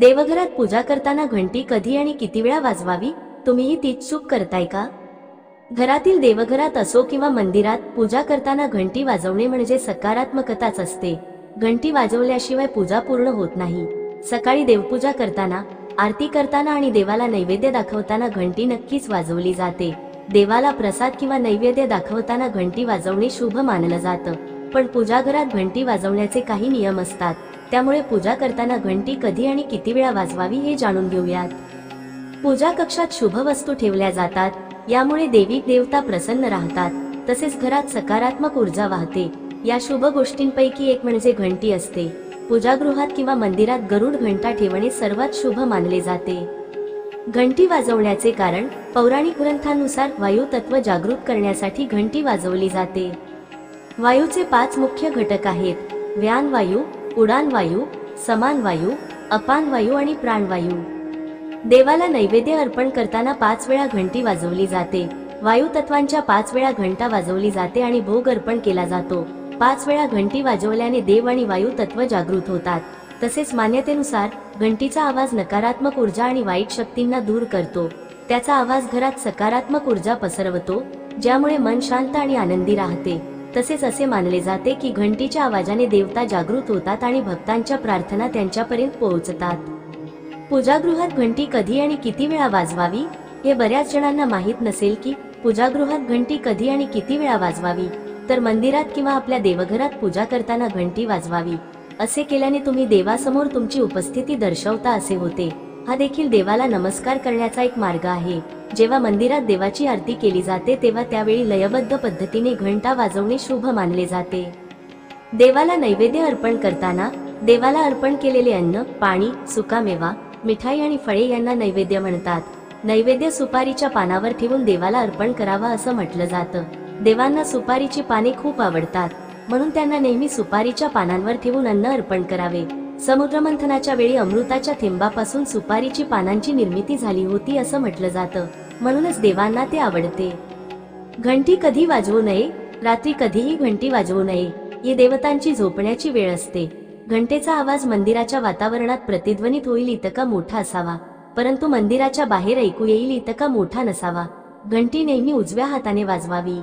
देवघरात पूजा करताना घंटी कधी आणि किती वेळा वाजवावी? तुम्हीही तीच चूक करताय का? घरातील देवघरात असो किंवा मंदिरात पूजा करताना घंटी वाजवणे म्हणजे सकारात्मकताच असते. घंटी वाजवल्याशिवाय पूजा पूर्ण होत नाही. सकाळी देवपूजा करताना आरती करताना आणि देवाला नैवेद्य दाखवताना घंटी नक्कीच वाजवली जाते. देवाला प्रसाद किंवा नैवेद्य दाखवताना घंटी वाजवणे शुभ मानलं जातं. पण पूजाघरात घंटी वाजवण्याचे काही नियम असतात. त्यामुळे पूजा करताना घंटी कधी आणि किती वेळा वाजवावी हे जाणून घेऊयात. पूजा कक्षात शुभ वस्तू ठेवल्या जातात यामुळे देवी देवता प्रसन्न राहतात तसेच घरात सकारात्मक ऊर्जा वाहते. या शुभ गोष्टींपैकी एक म्हणजे घंटी असते. पूजागृहात किंवा मंदिरात गरुड घंटा ठेवणे सर्वात शुभ मानले जाते. घंटी वाजवण्याचे कारण पौराणिक ग्रंथानुसार वायू तत्व जागृत करण्यासाठी घंटी वाजवली जाते. वायूचे पाच मुख्य घटक आहेत व्यान वायू उडान वायू समान वायू अपान वायू आणि प्राणवायू. देवाला नैवेद्य अर्पण करताना पाच वेळा घंटी वाजवली जाते. वायू तत्वांच्या पाच वेळा घंटा वाजवली जाते आणि भोग अर्पण केला जातो. पाच वेळा घंटी वाजवल्याने देव आणि वायू तत्व जागृत होतात. तसेच मान्यतेनुसार घंटीचा आवाज नकारात्मक ऊर्जा आणि वाईट शक्तींना दूर करतो. त्याचा आवाज घरात सकारात्मक ऊर्जा पसरवतो ज्यामुळे मन शांत आणि आनंदी राहते. तसेच असे मानले जाते की घंटीच्या आवाजाने देवता जागृत होतात आणि भक्तांच्या प्रार्थना त्यांच्यापर्यंत पोहोचतात. पूजागृहात घंटी कधी आणि किती वेळा वाजवावी हे बऱ्याच जणांना माहीत नसेल की पूजागृहात घंटी कधी आणि किती वेळा वाजवावी तर मंदिरात किंवा आपल्या देवघरात पूजा करताना घंटी वाजवावी. असे केल्याने तुम्ही देवासमोर तुमची उपस्थिती दर्शवता असे होते. हा देखील देवाला नमस्कार करण्याचा एक मार्ग आहे. जेव्हा मंदिरात देवाची आरती केली जाते तेव्हा त्यावेळी लयबद्ध पद्धतीने घंटा वाजवणे शुभ मानले जाते. देवाला नैवेद्य अर्पण करताना देवाला अर्पण केलेले अन्न पाणी सुकामेवा मिठाई आणि फळे यांना नैवेद्य म्हणतात. नैवेद्य सुपारीच्या पानावर ठेवून देवाला अर्पण करावा असं म्हटलं जातं. देवांना सुपारीची पाने खूप आवडतात. म्हणून त्यांना नेहमी सुपारीच्या पानांवर ठेवून अन्न अर्पण करावे. समुद्रमंथनाच्या वेळी अमृताच्या थेंबापासून सुपारीची पानांची निर्मिती झाली होती असं म्हटलं जातं. म्हणूनच देवांना ते आवडते. घंटी कधी वाजवू नये? रात्री कधीही घंटी वाजवू नये. ही देवतांची झोपण्याची वेळ असते. घंटेचा आवाज मंदिराच्या वातावरणात प्रतिध्वनित होईल इतका मोठा असावा. परंतु मंदिराच्या बाहेर ऐकू येईल इतका मोठा नसावा. घंटी नेहमी उजव्या हाताने वाजवावी.